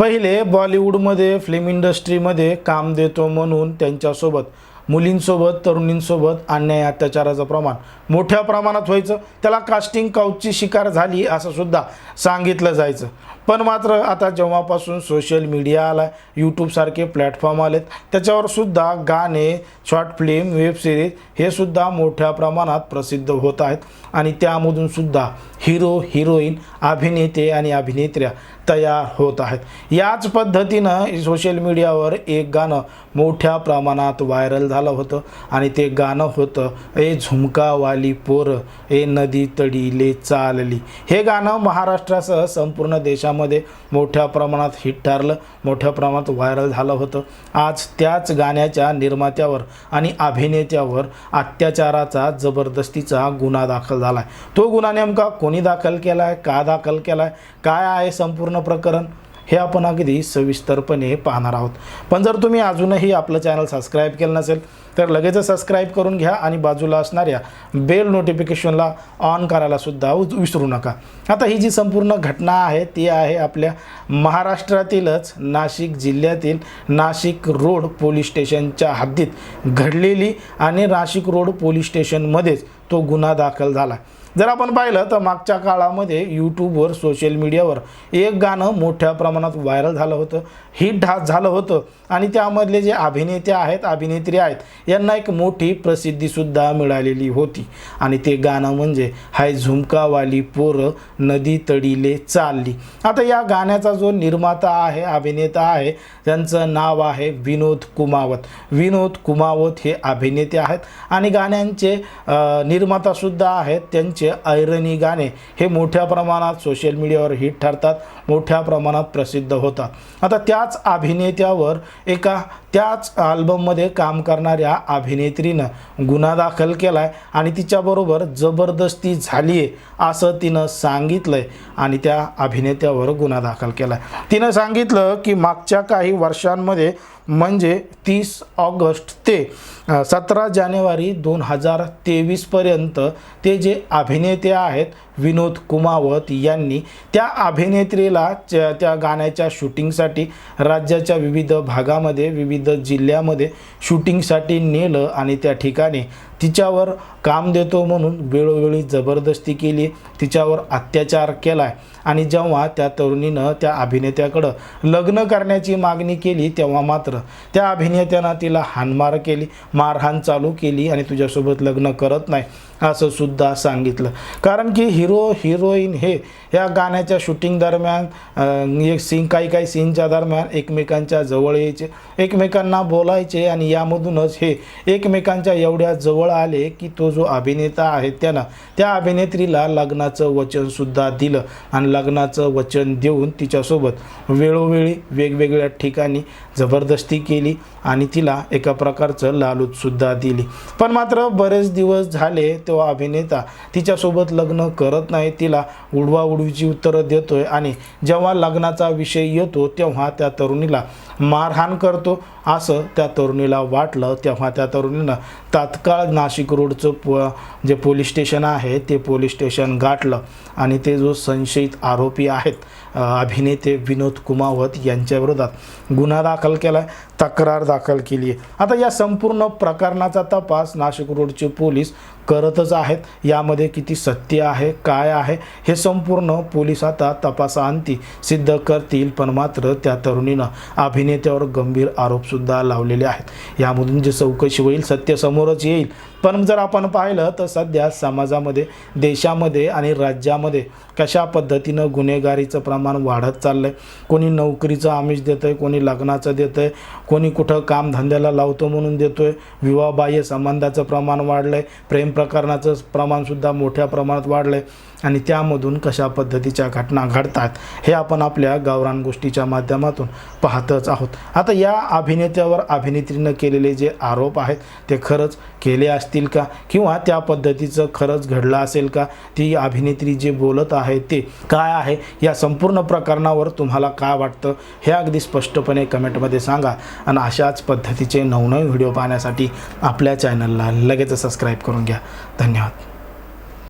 पहिले बॉलिवूडमध्ये फिल्म इंडस्ट्रीमध्ये काम देतो म्हणून त्यांच्यासोबत मुलींसोबत तरुणींसोबत अन्याय अत्याचाराचं प्रमाण मोठ्या प्रमाणात व्हायचं. त्याला कास्टिंग काऊचची शिकार झाली असं सुद्धा सांगितलं जायचं. पण मात्र आता जेव्हापासून सोशल मीडिया आला यूट्यूबसारखे प्लॅटफॉर्म आलेत त्याच्यावर सुद्धा गाणे शॉर्ट फिल्म वेब सिरीज हे सुद्धा मोठ्या प्रमाणात प्रसिद्ध होत आहेत. आणि त्यामधून सुद्धा हिरो हिरोईन अभिनेते आणि अभिनेत्र्या तयार होत आहेत. याच पद्धतीनं सोशल मीडियावर एक गाणं मोठ्या प्रमाणात व्हायरल झालं होतं. आणि ते गाणं होतं ए झुमकावाली पोरं ए नदी तडीले चालली. हे गाणं महाराष्ट्रासह संपूर्ण देशामध्ये मोठ्या प्रमाणात हिट ठरलं मोठ्या प्रमाणात व्हायरल झालं होतं. आज त्याच गाण्याच्या निर्मात्यावर आणि अभिनेत्यावर अत्याचाराचा जबरदस्तीचा गुन्हा दाखल झाला आहे तो गुन्हा नेमका कोणी दाखल केला आहे का दाखल केला आहे काय आहे संपूर्ण प्रकरण? हे आपण अगदी सविस्तरपणे पाहणार आहोत. पण जर तुम्ही अजूनही आपलं चॅनल सबस्क्राईब केलं नसेल तर लगेच सबस्क्राईब करून घ्या आणि बाजूला असणाऱ्या बेल नोटिफिकेशनला ऑन करायला सुद्धा उज- विसरू नका. आता ही जी संपूर्ण घटना आहे ती आहे आपल्या महाराष्ट्रातीलच. नाशिक जिल्ह्यातील नाशिक रोड पोलीस स्टेशनच्या हद्दीत घडलेली आणि नाशिक रोड पोलीस स्टेशनमध्येच तो गुन्हा दाखल झाला. जर आपण पाहिलं तर मागच्या काळामध्ये यूट्यूबवर सोशल मीडियावर एक गाणं मोठ्या प्रमाणात व्हायरल झालं होतं हिट ढास झालं होतं. आणि त्यामधले जे अभिनेते आहेत अभिनेत्री आहेत यांना एक मोठी प्रसिद्धीसुद्धा मिळालेली होती. आणि ते गाणं म्हणजे हाय झुमकावाली पोरं नदी तडीले चालली. आता या गाण्याचा जो निर्माता आहे अभिनेता आहे त्यांचं नाव आहे विनोद कुमावत. विनोद कुमावत हे अभिनेते आहेत. आणि गाण्यांचे निर्मातासुद्धा आहेत. त्यांचे ऐरणी गाणे हे मोठ्या प्रमाणात सोशल मीडियावर हिट ठरतात मोठ्या प्रमाणात प्रसिद्ध होतात. आता त्याच अभिनेत्यावर एका त्याच अल्बममध्ये काम करणाऱ्या अभिनेत्रीनं गुन्हा दाखल केला आहे आणि तिच्याबरोबर जबरदस्ती झाली आहे असं तिनं सांगितलं आहे आणि त्या अभिनेत्यावर गुन्हा दाखल केला आहे तिनं सांगितलं की मागच्या काही वर्षांमध्ये म्हणजे तीस ऑगस्ट ते सतरा जानेवारी दोन हजार तेवीसपर्यंत ते जे अभिनेते आहेत विनोद कुमावत यांनी त्या अभिनेत्रीला त्या त्या गाण्याच्या शूटिंगसाठी राज्याच्या विविध भागामध्ये विविध जिल्ह्यामध्ये शूटिंगसाठी नेलं आणि त्या ठिकाणी तिच्यावर काम देतो म्हणून वेळोवेळी जबरदस्ती केली. तिच्यावर अत्याचार केला आहे आणि जेव्हा त्या तरुणीनं त्या अभिनेत्याकडं लग्न करण्याची मागणी केली तेव्हा मात्र त्या अभिनेत्यानं तिला हानमार केली मारहाण चालू केली आणि तुझ्यासोबत लग्न करत नाही असं सुद्धा सांगितलं. कारण की हिरो हिरोईन हे या गाण्याच्या शूटिंग दरम्यान एक सीन काही काही सीनच्या दरम्यान एकमेकांच्या जवळ यायचे. एकमेकांना बोलायचे आणि यामधूनच हे एकमेकांच्या एवढ्या जवळ आले की तो जो अभिनेता आहे त्यानं त्या अभिनेत्रीला लग्नाचं वचनसुद्धा दिलं आणि लग्नाचं वचन देऊन तिच्यासोबत वेळोवेळी वेगवेगळ्या ठिकाणी जबरदस्ती केली आणि तिला एका प्रकारचं लालूचसुद्धा दिली. पण मात्र बरेच दिवस झाले तो अभिनेता तिच्यासोबत लग्न करत नाही. तिला उडवाउडवीची उत्तरं देतोय आणि जेव्हा लग्नाचा विषय येतो तेव्हा त्या तरुणीला मारहाण करतो. असं त्या तरुणीला वाटलं. तेव्हा त्या तरुणीनं तात्काळ नाशिक रोडचं प जे पोलीस स्टेशन आहे ते पोलीस स्टेशन गाठलं आणि ते जो संशयित आरोपी आहेत अभिनेते विनोद कुमावत यांच्याविरोधात गुन्हा दाखल दाखल केला आहे तक्रार दाखल केली आहे. आता या संपूर्ण प्रकरणाचा तपास नाशिक रोडचे पोलीस करतच आहेत. यामध्ये किती सत्य आहे काय आहे हे संपूर्ण पोलीस आता तपासाअंती सिद्ध करतील पण मात्र त्या तरुणीनं अभिनेत्यावर गंभीर आरोपसुद्धा लावलेले आहेत. यामधून जे चौकशी होईल सत्य समोरच येईल. पण जर आपण पाहिलं तर सध्या समाजामध्ये देशामध्ये आणि राज्यामध्ये कशा पद्धतीनं गुन्हेगारीचं प्रमाण वाढत चाललं आहे कोणी नोकरीचं आमिष देतं आहे कोणी लग्नाचं देतं आहे कोणी कुठं कामधंद्याला लावतो म्हणून देतो आहे विवाहबाह्य संबंधाचं प्रमाण वाढलं आहे प्रेम प्रकरणाचं प्रमाणसुद्धा मोठ्या प्रमाणात वाढलं आहे आणि त्यामधून कशा पद्धतीच्या घटना घडतात हे आपण आपल्या गावरान गोष्टीच्या माध्यमातून पाहतच आहोत. आता या अभिनेत्यावर अभिनेत्रीनं केलेले जे आरोप आहेत ते खरंच केले असतील का? किंवा त्या पद्धतीचं खरंच घडलं असेल का? ती अभिनेत्री जे बोलत आहे ते काय आहे? या संपूर्ण प्रकरणावर तुम्हाला काय वाटतं? हे अगदी स्पष्टपणे कमेंटमध्ये सांगा. आणि अशाच पद्धतीचे नवनवीन व्हिडिओ पाहण्यासाठी आपल्या चॅनलला लगेच सबस्क्राईब करून घ्या. धन्यवाद.